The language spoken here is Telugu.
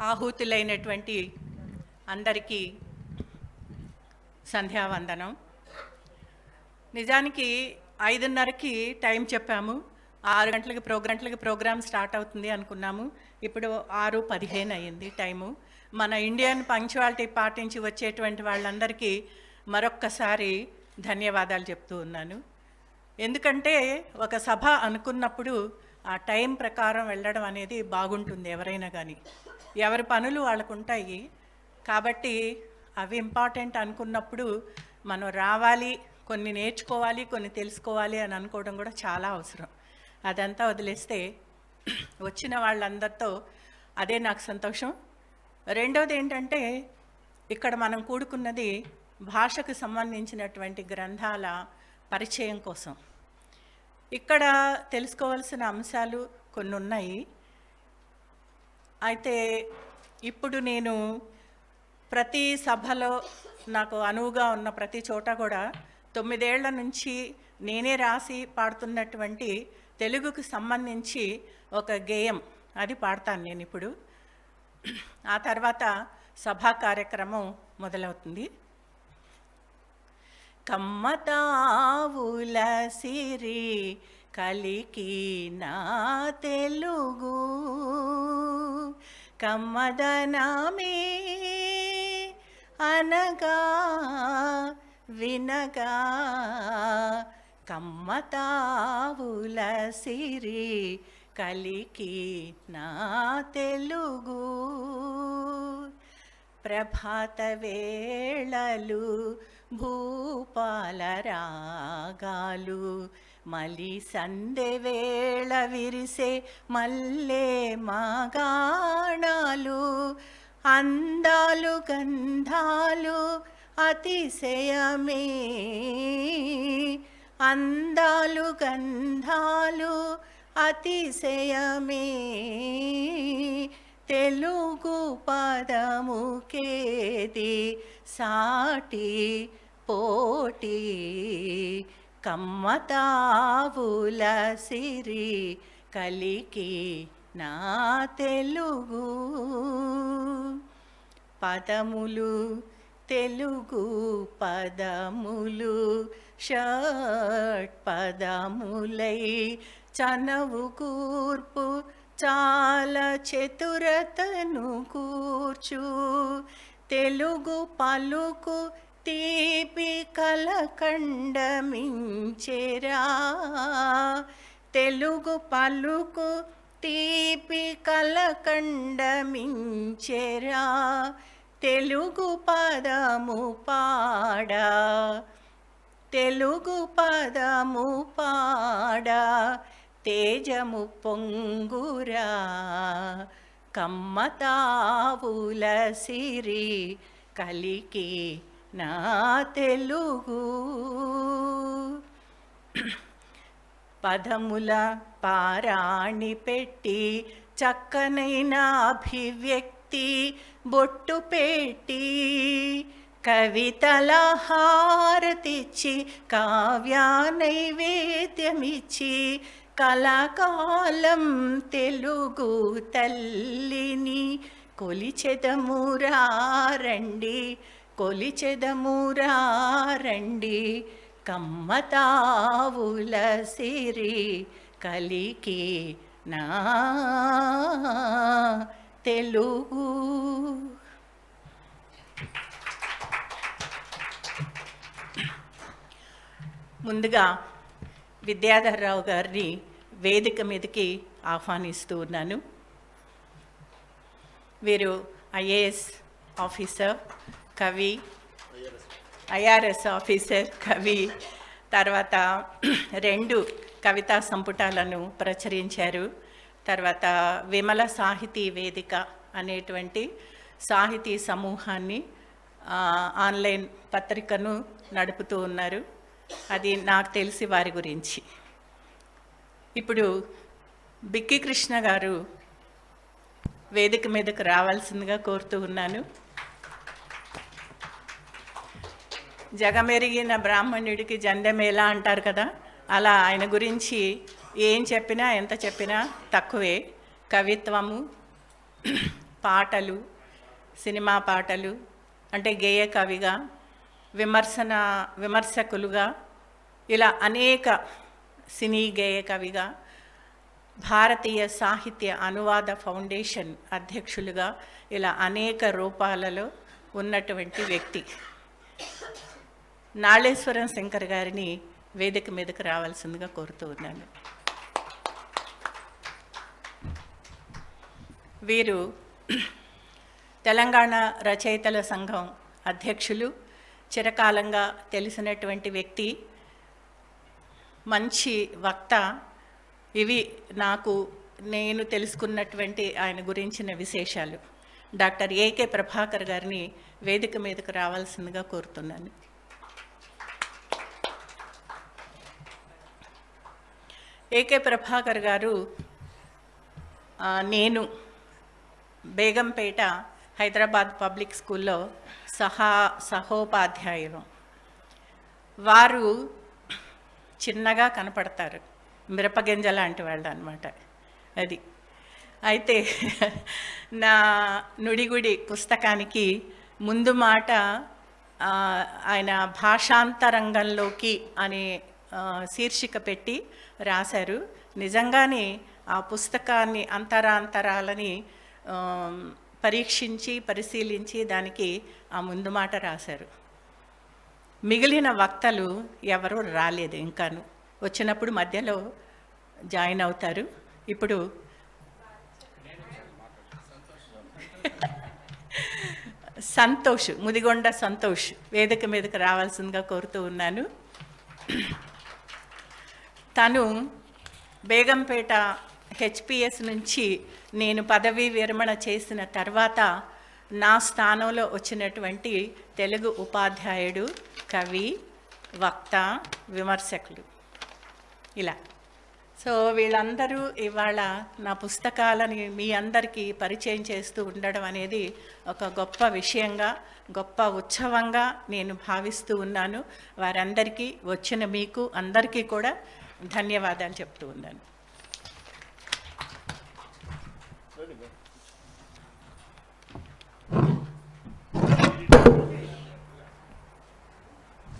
ఆహూతులైనటువంటి అందరికీ సంధ్యావందనం. నిజానికి ఐదున్నరకి టైం చెప్పాము. ఆరు గంటలకి ప్రోగంటలకి ప్రోగ్రామ్ స్టార్ట్ అవుతుంది అనుకున్నాము. ఇప్పుడు ఆరు పదిహేను అయ్యింది టైము. మన ఇండియన్ పంక్చువాలిటీ పాటించి వచ్చేటువంటి వాళ్ళందరికీ మరొక్కసారి ధన్యవాదాలు చెప్తూ ఉన్నాను. ఎందుకంటే ఒక సభ అనుకున్నప్పుడు ఆ టైం ప్రకారం వెళ్ళడం అనేది బాగుంటుంది ఎవరైనా కానీ ఎవరి పనులు వాళ్ళకు ఉంటాయి. కాబట్టి అవి ఇంపార్టెంట్ అనుకున్నప్పుడు మనం రావాలి కొన్ని నేర్చుకోవాలి కొన్ని తెలుసుకోవాలి అని అనుకోవడం కూడా చాలా అవసరం. అదంతా వదిలేస్తే వచ్చిన వాళ్ళందరితో అదే నాకు సంతోషం. రెండవది ఏంటంటే ఇక్కడ మనం కూడుకున్నది భాషకు సంబంధించినటువంటి గ్రంథాల పరిచయం కోసం. ఇక్కడ తెలుసుకోవాల్సిన అంశాలు కొన్ని ఉన్నాయి అయితే ఇప్పుడు నేను ప్రతి సభలో నాకు అనువుగా ఉన్న ప్రతి చోట కూడా తొమ్మిదేళ్ళ నుంచి నేనే రాసి పాడుతున్నటువంటి తెలుగుకు సంబంధించి ఒక గేయం అది పాడతాను నేను ఇప్పుడు. ఆ తర్వాత సభా కార్యక్రమం మొదలవుతుంది. కమ్మతావుల సిరి కలికి నా తెలుగు. కమ్మదనామే అనగా వినగా కమ్మతావుల సిరి కలికి నా తెలుగు. ప్రభాత వేళలు భూపాల రాగాలు మలి సందె వేళ విరిసే మల్లే మాగాణాలు అందాలు గంధాలు అతిశయమే. అందాలు గంధాలు అతిశయమే. తెలుగు పదముకేది సాటి పోటీ కమ్మతావుల సిరి కలికి నా తెలుగు. పదములు తెలుగు పదములు షట్ పదములై చనవు కూర్పు చాలా చతురతను కూర్చు. తెలుగు పలుకు తీపి కలకండమించెరా. తెలుగు పలుకు తీపి కలకండమించెరా. తెలుగు పదము పాడా. తెలుగు పదము పాడా. తేజము పొంగురా. కమ్మతావుల సిరి కలికి నా తెలుగు. పదముల పారాణి పెట్టి చక్కనైన అభివ్యక్తి బొట్టు పెట్టి కవితల హారతిచ్చి కావ్యా నైవేద్యమిచ్చి కళాకాలం తెలుగు తల్లిని కొలిచెదమురా రండి కొలిచెదమురా రండి కమ్మతావుల సిరి కలికి నా తెలుగు. ముందుగా విద్యాధర్రావు గారిని వేదిక మీదకి ఆహ్వానిస్తూ ఉన్నాను. వీరు ఐఏఎస్ ఆఫీసర్ కవి ఐఆర్ఎస్ ఆఫీసర్ కవి తర్వాత రెండు కవితా సంపుటాలను ప్రచురించారు. తర్వాత విమల సాహితీ వేదిక అనేటువంటి సాహితీ సమూహాన్ని ఆన్లైన్ పత్రికను నడుపుతూ ఉన్నారు. అది నాకు తెలిసి వారి గురించి. ఇప్పుడు బిక్కి కృష్ణ గారు వేదిక మీదకు రావాల్సిందిగా కోరుతూ ఉన్నాను. జగమెరిగిన బ్రాహ్మణుడికి జండమేలా అంటారు కదా అలా ఆయన గురించి ఏం చెప్పినా ఎంత చెప్పినా తక్కువే. కవిత్వము పాటలు సినిమా పాటలు అంటే గేయ కవిగా విమర్శన విమర్శకులుగా ఇలా అనేక సినీ గేయ కవిగా భారతీయ సాహిత్య అనువాద ఫౌండేషన్ అధ్యక్షులుగా ఇలా అనేక రూపాలలో ఉన్నటువంటి వ్యక్తి. నాళేశ్వరం శంకర్ గారిని వేదిక మీదకు రావాల్సిందిగా కోరుతూ ఉన్నాను. వీరు తెలంగాణ రచయితల సంఘం అధ్యక్షులు చిరకాలంగా తెలిసినటువంటి వ్యక్తి మంచి వక్త. ఇవి నాకు నేను తెలుసుకున్నటువంటి ఆయన గురించిన విశేషాలు. డాక్టర్ ఏకే ప్రభాకర్ గారిని వేదిక మీదకు రావాల్సిందిగా కోరుతున్నాను. ఏకే ప్రభాకర్ గారు నేను బేగంపేట హైదరాబాద్ పబ్లిక్ స్కూల్లో సహా సహోపాధ్యాయులు. వారు చిన్నగా కనపడతారు. మిరపగింజ లాంటి వాళ్ళు అనమాట అది. అయితే నా నుడిగుడి పుస్తకానికి ముందు మాట ఆయన భాషాంతరంగంలోకి అనే శీర్షిక పెట్టి రాశారు. నిజంగానే ఆ పుస్తకాన్ని అంతరాంతరాలని పరీక్షించి పరిశీలించి దానికి ఆ ముందు మాట రాశారు. మిగిలిన వక్తలు ఎవరూ రాలేదు ఇంకాను. వచ్చినప్పుడు మధ్యలో జాయిన్ అవుతారు. ఇప్పుడు సంతోష్ ముదిగొండ సంతోష్ వేదిక మీదకి రావాల్సిందిగా కోరుతూ ఉన్నాను. తను బేగంపేట హెచ్పిఎస్ నుంచి నేను పదవీ విరమణ చేసిన తర్వాత నా స్థానంలో వచ్చినటువంటి తెలుగు ఉపాధ్యాయుడు కవి వక్త విమర్శకులు. ఇలా. సో వీళ్ళందరూ ఇవాళ నా పుస్తకాలని మీ అందరికీ పరిచయం చేస్తూ ఉండడం అనేది ఒక గొప్ప విషయంగా గొప్ప ఉత్సవంగా నేను భావిస్తూ ఉన్నాను. వారందరికీ వచ్చిన మీకు అందరికీ కూడా ధన్యవాదాలు చెప్తూ ఉన్నాను.